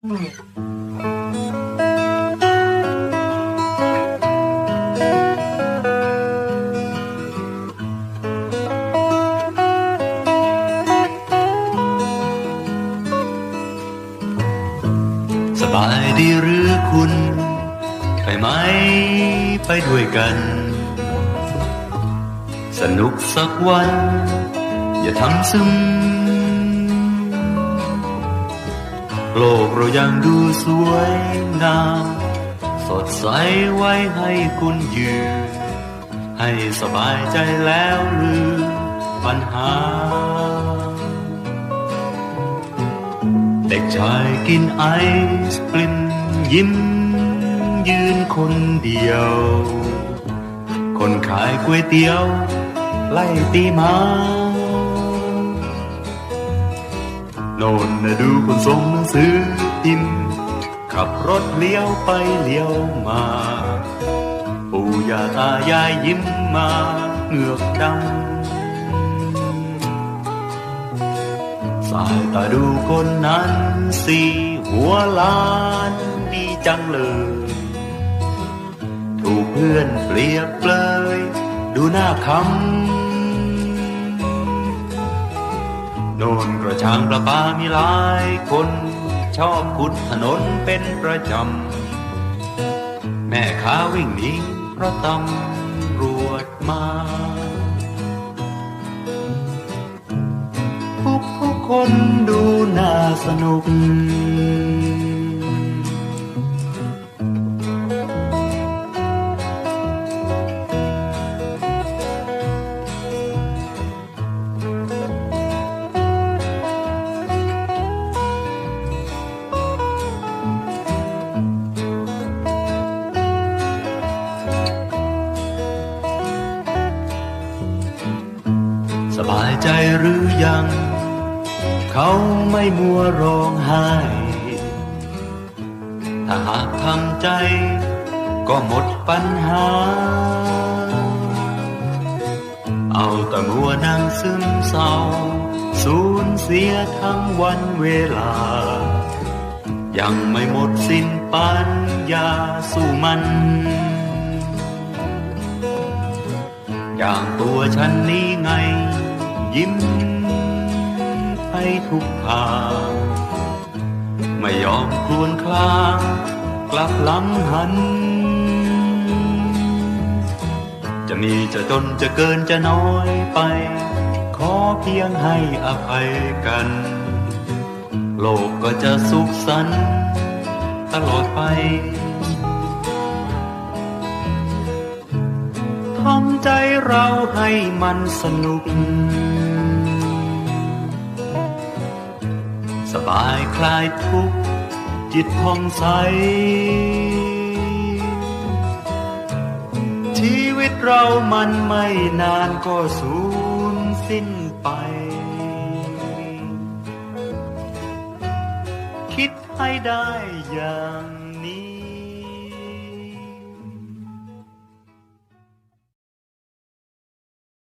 สบายดีหรือคุณ ไปไหมไปด้วยกัน สนุกสักวัน อย่าทำซึม โลกเรายังดูสวยงาม สดใสไว้ให้คุณยืน ให้สบายใจแล้วลืมปัญหา เด็กชายกินไอศกรีมยิ้มยืนคนเดียว คนขายก๋วยเตี๋ยว ไล่ตีมา โน่นนะดูคนส่งหนังสือพิมพ์ขับรถเลี้ยวไปเลี้ยวมา ปู่ย่าตายายยิ้มมาเหงือกดำสายตาดูคนนั้นสิหัวล้านดีจังเลย ถูกเพื่อนเปรียบเปลย ดูหน้าคำ โน่นกระชังประปามีหลายคน ชอบขุดถนนเป็นประจำ แม่ค้าวิ่งหนีเพราะตำรวจมาทุกทุกคนดูน่าสนุก บายใจหรือยัง เขาไม่มัวร้องไห้ ถ้าหากทำใจก็หมดปัญหา เอาแต่มัวนั่งซึมเศร้า สูญเสียทั้งวันเวลา ยังไม่หมดสิ้นปัญญาสู้มันอย่างตัวฉันนี้ไง ยิ้มให้ทุกทางไม่ยอมครวญคลางกลับหลังหัน จะมีจะจนจะเกินจะน้อยไป ขอเพียงให้อภัยกัน โลกก็จะสุขสันต์ตลอดไปทำใจเราให้มันสนุก สบายคลายทุกข์จิตผ่องใส ชีวิตเรามันไม่นานก็สูญสิ้นไป คิดให้ได้อย่างนี้